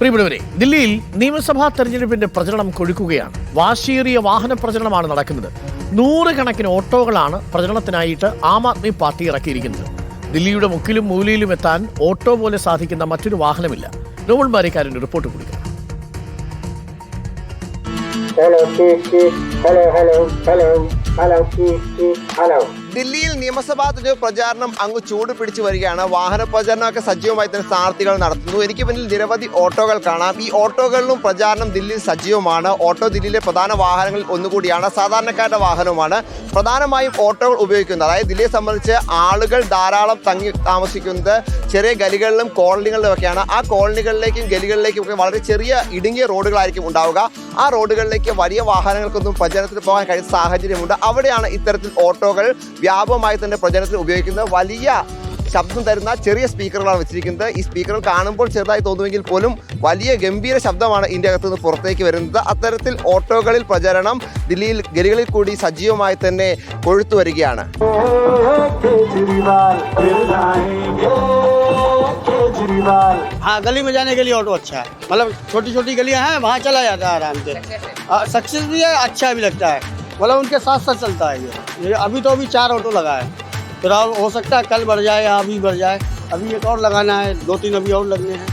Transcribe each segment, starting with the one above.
പ്രിയപ്പെട്ടവരെ ദില്ലിയിൽ നിയമസഭാ തെരഞ്ഞെടുപ്പിന്റെ പ്രചരണം കൊഴുക്കുകയാണ്. വാശിയേറിയ വാഹന പ്രചരണമാണ് നടക്കുന്നത്. നൂറുകണക്കിന് ഓട്ടോകളാണ് പ്രചരണത്തിനായിട്ട് ആം ആദ്മി പാർട്ടി ഇറക്കിയിരിക്കുന്നത്. ദില്ലിയുടെ മുക്കിലും മൂലയിലും എത്താൻ ഓട്ടോ പോലെ സാധിക്കുന്ന മറ്റൊരു വാഹനമില്ല. നോബൽ മാരിക്കാരന്റെ റിപ്പോർട്ട് കൊടുക്കുക hello hello hello hello hello hello, ദില്ലിയിൽ നിയമസഭാ തെരഞ്ഞെടുപ്പ് പ്രചാരണം അങ്ങ് ചൂട് പിടിച്ചു വരികയാണ്. വാഹന പ്രചാരണമൊക്കെ സജീവമായി തന്നെ സ്ഥാനാർത്ഥികൾ നടത്തുന്നു. എനിക്ക് പിന്നിൽ നിരവധി ഓട്ടോകൾ കാണാം. ഈ ഓട്ടോകളിലും പ്രചാരണം ദില്ലിയിൽ സജീവമാണ്. ഓട്ടോ ദില്ലിയിലെ പ്രധാന വാഹനങ്ങളിൽ ഒന്നുകൂടിയാണ്. സാധാരണക്കാരുടെ വാഹനവുമാണ്. പ്രധാനമായും ഓട്ടോകൾ ഉപയോഗിക്കുന്നത്. അതായത് ദില്ലിയെ സംബന്ധിച്ച് ആളുകൾ ധാരാളം തങ്ങി താമസിക്കുന്നത് ചെറിയ ഗലികളിലും കോളനികളിലും ഒക്കെയാണ്. ആ കോളനികളിലേക്കും ഗലികളിലേക്കും ഒക്കെ വളരെ ചെറിയ ഇടുങ്ങിയ റോഡുകളായിരിക്കും ഉണ്ടാവുക. ആ റോഡുകളിലേക്ക് വലിയ വാഹനങ്ങൾക്കൊന്നും പ്രചരണത്തിന് പോകാൻ കഴിയുന്ന സാഹചര്യമുണ്ട്. അവിടെയാണ് ഇത്തരത്തിൽ ഓട്ടോകൾ വ്യാപകമായി തന്നെ പ്രചരണത്തിന് ഉപയോഗിക്കുന്നത് വലിയ ശബ്ദം തരുന്ന ചെറിയ സ്പീക്കറുകളാണ് വെച്ചിരിക്കുന്നത് ഈ സ്പീക്കറുകൾ കാണുമ്പോൾ ചെറുതായി തോന്നുമെങ്കിൽ പോലും വലിയ ഗംഭീര ശബ്ദമാണ് ഇതിൻ്റെ അകത്ത് നിന്ന് പുറത്തേക്ക് വരുന്നത് അത്തരത്തിൽ ഓട്ടോകളിൽ പ്രചരണം ദില്ലിയിൽ ഗലികളിൽ കൂടി സജീവമായി തന്നെ കൊഴുത്തു വരികയാണ് केजरीवाल फिर लाएंगे केजरीवाल हाँ गली में जाने के लिए ऑटो अच्छा है मतलब छोटी छोटी गलियां हैं वहाँ चला जाता है आराम से सक्सेस भी है अच्छा भी लगता है मतलब उनके साथ साथ चलता है ये ये अभी तो अभी चार ऑटो लगा है फिर और हो सकता है कल बढ़ जाए या अभी बढ़ जाए अभी एक और लगाना है दो तीन अभी और लगने हैं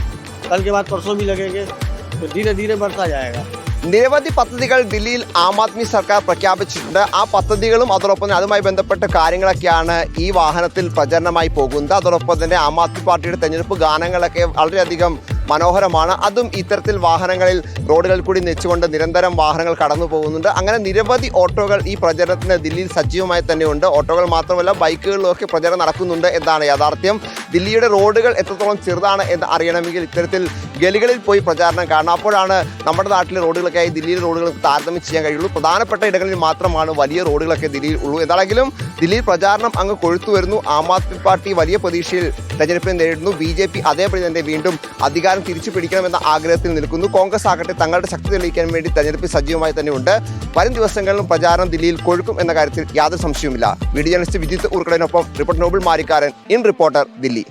कल के बाद परसों भी लगेंगे तो धीरे धीरे बढ़ता जाएगा നിരവധി പദ്ധതികൾ ദില്ലിയിൽ ആം ആദ്മി സർക്കാർ പ്രഖ്യാപിച്ചിട്ടുണ്ട് ആ പദ്ധതികളും അതോടൊപ്പം തന്നെ അതുമായി ബന്ധപ്പെട്ട കാര്യങ്ങളൊക്കെയാണ് ഈ വാഹനത്തിൽ പ്രചരണമായി പോകുന്നത് അതോടൊപ്പം തന്നെ ആം ആദ്മി പാർട്ടിയുടെ തെരഞ്ഞെടുപ്പ് ഗാനങ്ങളൊക്കെ വളരെയധികം മനോഹരമാണ്. അതും ഇത്തരത്തിൽ വാഹനങ്ങളിൽ റോഡുകളിൽ കൂടി നെച്ചുകൊണ്ട് നിരന്തരം വാഹനങ്ങൾ കടന്നു പോകുന്നുണ്ട്. അങ്ങനെ നിരവധി ഓട്ടോകൾ ഈ പ്രചരണത്തിന് ദില്ലിയിൽ സജീവമായി തന്നെയുണ്ട്. ഓട്ടോകൾ മാത്രമല്ല ബൈക്കുകളിലൊക്കെ പ്രചരണം നടക്കുന്നുണ്ട് എന്നാണ് യാഥാർത്ഥ്യം. ദില്ലിയുടെ റോഡുകൾ എത്രത്തോളം ചെറുതാണ് എന്ന് അറിയണമെങ്കിൽ ഇത്തരത്തിൽ ഗലികളിൽ പോയി പ്രചാരണം കാണണം. അപ്പോഴാണ് നമ്മുടെ നാട്ടിലെ റോഡുകളൊക്കെയായി ദില്ലിയിലെ റോഡുകൾ താരതമ്യം ചെയ്യാൻ കഴിയുള്ളൂ. പ്രധാനപ്പെട്ട ഇടങ്ങളിൽ മാത്രമാണ് വലിയ റോഡുകളൊക്കെ ദില്ലിയിൽ ഉള്ളൂ. എന്താണെങ്കിലും ദില്ലിയിൽ പ്രചാരണം അങ്ങ് കൊഴുത്തു വരുന്നു. ആം ആദ്മി പാർട്ടി വലിയ പ്രതീക്ഷയിൽ തെരഞ്ഞെടുപ്പിനെ നേരിടുന്നു. ബി ജെ പി അതേപടി തന്നെ വീണ്ടും അധികാരം തിരിച്ചു പിടിക്കണമെന്ന ആഗ്രഹത്തിൽ നിൽക്കുന്നു. കോൺഗ്രസ് ആകട്ടെ തങ്ങളുടെ ശക്തി തെളിയിക്കാൻ വേണ്ടി തെരഞ്ഞെടുപ്പിൽ സജീവമായി തന്നെയുണ്ട്. വരും ദിവസങ്ങളിലും പ്രചാരണം ദില്ലിയിൽ കൊഴുക്കും എന്ന കാര്യത്തിൽ യാതൊരു സംശയവുമില്ല. Video journalist Vijith ഉർക്കടനൊപ്പം report Noble Marikkaran in reporter Delhi.